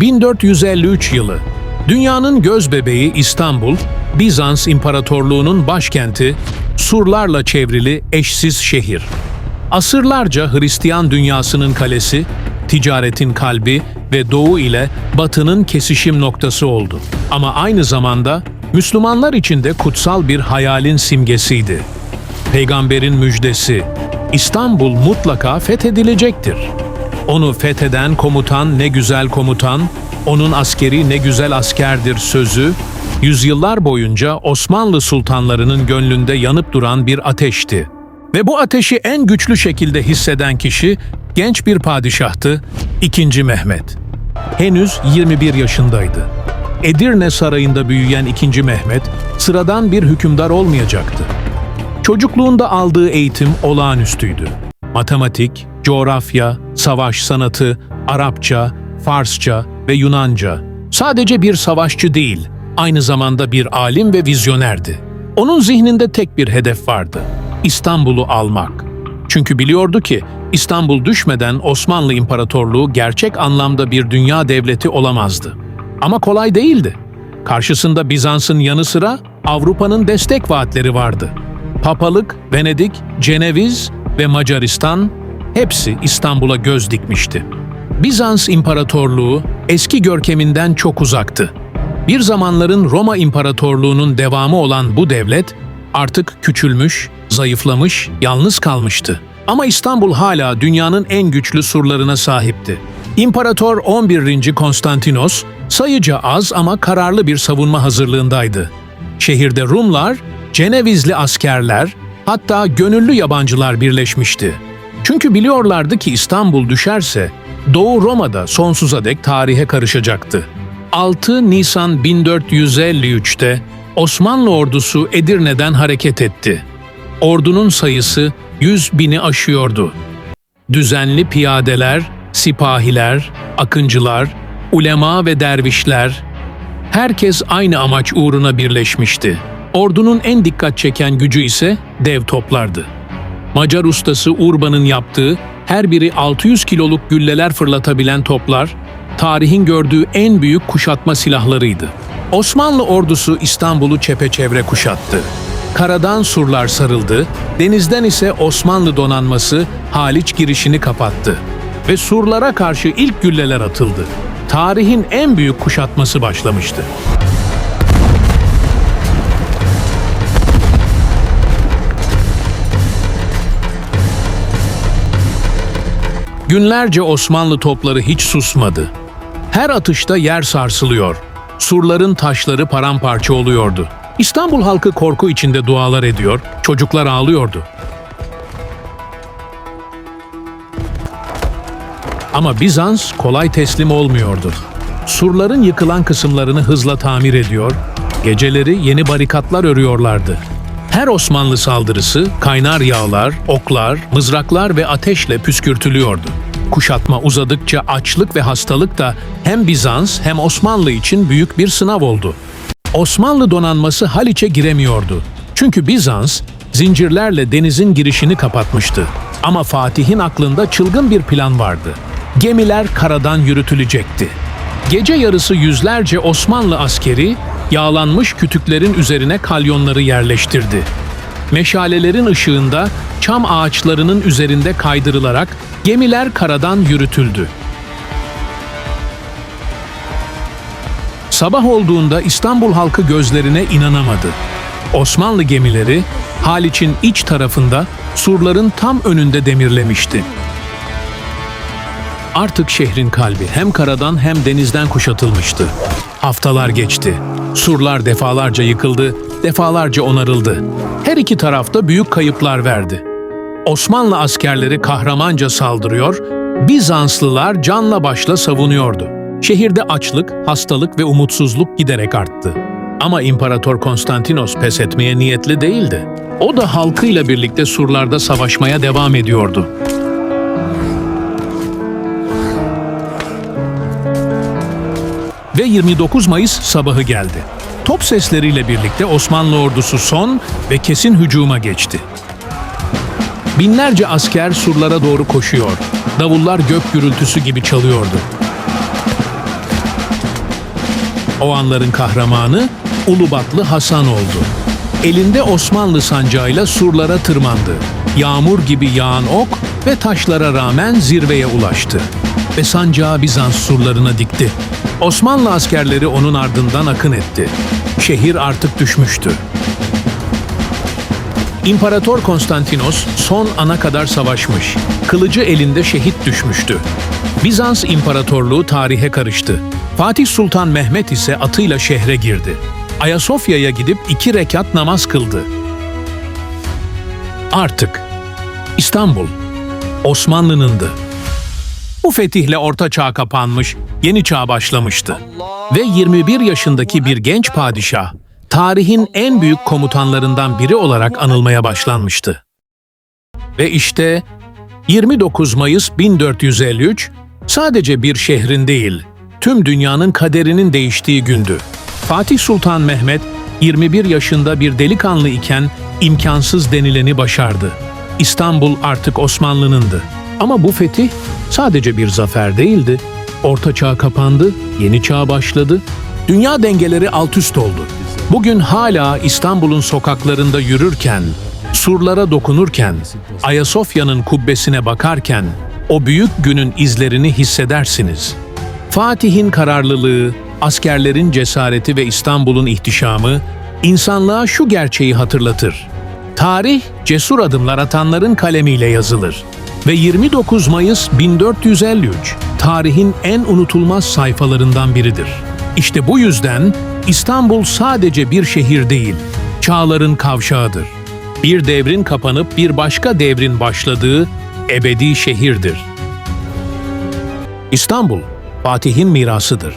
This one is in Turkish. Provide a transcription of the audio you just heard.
1453 yılı. Dünyanın göz bebeği İstanbul, Bizans İmparatorluğu'nun başkenti, surlarla çevrili eşsiz şehir. Asırlarca Hristiyan dünyasının kalesi, ticaretin kalbi ve doğu ile batının kesişim noktası oldu. Ama aynı zamanda Müslümanlar için de kutsal bir hayalin simgesiydi. Peygamberin müjdesi, İstanbul mutlaka fethedilecektir. Onu fetheden komutan ne güzel komutan, onun askeri ne güzel askerdir sözü, yüzyıllar boyunca Osmanlı sultanlarının gönlünde yanıp duran bir ateşti. Ve bu ateşi en güçlü şekilde hisseden kişi genç bir padişahtı, 2. Mehmet. Henüz 21 yaşındaydı. Edirne Sarayı'nda büyüyen 2. Mehmet, sıradan bir hükümdar olmayacaktı. Çocukluğunda aldığı eğitim olağanüstüydü. Matematik, coğrafya, savaş sanatı, Arapça, Farsça ve Yunanca. Sadece bir savaşçı değil, aynı zamanda bir alim ve vizyonerdi. Onun zihninde tek bir hedef vardı. İstanbul'u almak. Çünkü biliyordu ki İstanbul düşmeden Osmanlı İmparatorluğu gerçek anlamda bir dünya devleti olamazdı. Ama kolay değildi. Karşısında Bizans'ın yanı sıra Avrupa'nın destek vaatleri vardı. Papalık, Venedik, Ceneviz ve Macaristan hepsi İstanbul'a göz dikmişti. Bizans İmparatorluğu eski görkeminden çok uzaktı. Bir zamanların Roma İmparatorluğu'nun devamı olan bu devlet artık küçülmüş, zayıflamış, yalnız kalmıştı. Ama İstanbul hala dünyanın en güçlü surlarına sahipti. İmparator 11. Konstantinos sayıca az ama kararlı bir savunma hazırlığındaydı. Şehirde Rumlar, Cenevizli askerler, hatta gönüllü yabancılar birleşmişti. Çünkü biliyorlardı ki İstanbul düşerse Doğu Roma'da sonsuza dek tarihe karışacaktı. 6 Nisan 1453'te Osmanlı ordusu Edirne'den hareket etti. Ordunun sayısı 100 bini aşıyordu. Düzenli piyadeler, sipahiler, akıncılar, ulema ve dervişler, herkes aynı amaç uğruna birleşmişti. Ordunun en dikkat çeken gücü ise dev toplardı. Macar ustası Urban'ın yaptığı her biri 600 kiloluk gülleler fırlatabilen toplar, tarihin gördüğü en büyük kuşatma silahlarıydı. Osmanlı ordusu İstanbul'u çepeçevre kuşattı. Karadan surlar sarıldı, denizden ise Osmanlı donanması Haliç girişini kapattı. Ve surlara karşı ilk gülleler atıldı. Tarihin en büyük kuşatması başlamıştı. Günlerce Osmanlı topları hiç susmadı. Her atışta yer sarsılıyor. Surların taşları paramparça oluyordu. İstanbul halkı korku içinde dualar ediyor, çocuklar ağlıyordu. Ama Bizans kolay teslim olmuyordu. Surların yıkılan kısımlarını hızla tamir ediyor, geceleri yeni barikatlar örüyorlardı. Her Osmanlı saldırısı kaynar yağlar, oklar, mızraklar ve ateşle püskürtülüyordu. Kuşatma uzadıkça açlık ve hastalık da hem Bizans hem Osmanlı için büyük bir sınav oldu. Osmanlı donanması Haliç'e giremiyordu. Çünkü Bizans zincirlerle denizin girişini kapatmıştı. Ama Fatih'in aklında çılgın bir plan vardı. Gemiler karadan yürütülecekti. Gece yarısı yüzlerce Osmanlı askeri yağlanmış kütüklerin üzerine kalyonları yerleştirdi. Meşalelerin ışığında çam ağaçlarının üzerinde kaydırılarak gemiler karadan yürütüldü. Sabah olduğunda İstanbul halkı gözlerine inanamadı. Osmanlı gemileri Haliç'in iç tarafında surların tam önünde demirlemişti. Artık şehrin kalbi hem karadan hem denizden kuşatılmıştı. Haftalar geçti. Surlar defalarca yıkıldı, defalarca onarıldı. Her iki tarafta büyük kayıplar verdi. Osmanlı askerleri kahramanca saldırıyor, Bizanslılar canla başla savunuyordu. Şehirde açlık, hastalık ve umutsuzluk giderek arttı. Ama İmparator Konstantinos pes etmeye niyetli değildi. O da halkıyla birlikte surlarda savaşmaya devam ediyordu. Ve 29 Mayıs sabahı geldi. Top sesleriyle birlikte Osmanlı ordusu son ve kesin hücuma geçti. Binlerce asker surlara doğru koşuyor. Davullar gök gürültüsü gibi çalıyordu. O anların kahramanı Ulubatlı Hasan oldu. Elinde Osmanlı sancağıyla surlara tırmandı. Yağmur gibi yağan ok ve taşlara rağmen zirveye ulaştı. Ve sancağı Bizans surlarına dikti. Osmanlı askerleri onun ardından akın etti. Şehir artık düşmüştü. İmparator Konstantinos son ana kadar savaşmış. Kılıcı elinde şehit düşmüştü. Bizans İmparatorluğu tarihe karıştı. Fatih Sultan Mehmet ise atıyla şehre girdi. Ayasofya'ya gidip iki rekat namaz kıldı. Artık İstanbul Osmanlı'nındı. Bu fetihle orta çağ kapanmış, yeni çağ başlamıştı. Ve 21 yaşındaki bir genç padişah, tarihin en büyük komutanlarından biri olarak anılmaya başlanmıştı. Ve işte 29 Mayıs 1453 sadece bir şehrin değil, tüm dünyanın kaderinin değiştiği gündü. Fatih Sultan Mehmet 21 yaşında bir delikanlı iken imkansız denileni başardı. İstanbul artık Osmanlı'nındı. Ama bu fetih sadece bir zafer değildi. Orta çağ kapandı, yeni çağ başladı. Dünya dengeleri alt üst oldu. Bugün hala İstanbul'un sokaklarında yürürken, surlara dokunurken, Ayasofya'nın kubbesine bakarken o büyük günün izlerini hissedersiniz. Fatih'in kararlılığı, askerlerin cesareti ve İstanbul'un ihtişamı insanlığa şu gerçeği hatırlatır. Tarih cesur adımlar atanların kalemiyle yazılır. Ve 29 Mayıs 1453 tarihin en unutulmaz sayfalarından biridir. İşte bu yüzden İstanbul sadece bir şehir değil, çağların kavşağıdır. Bir devrin kapanıp bir başka devrin başladığı ebedi şehirdir. İstanbul, Fatih'in mirasıdır.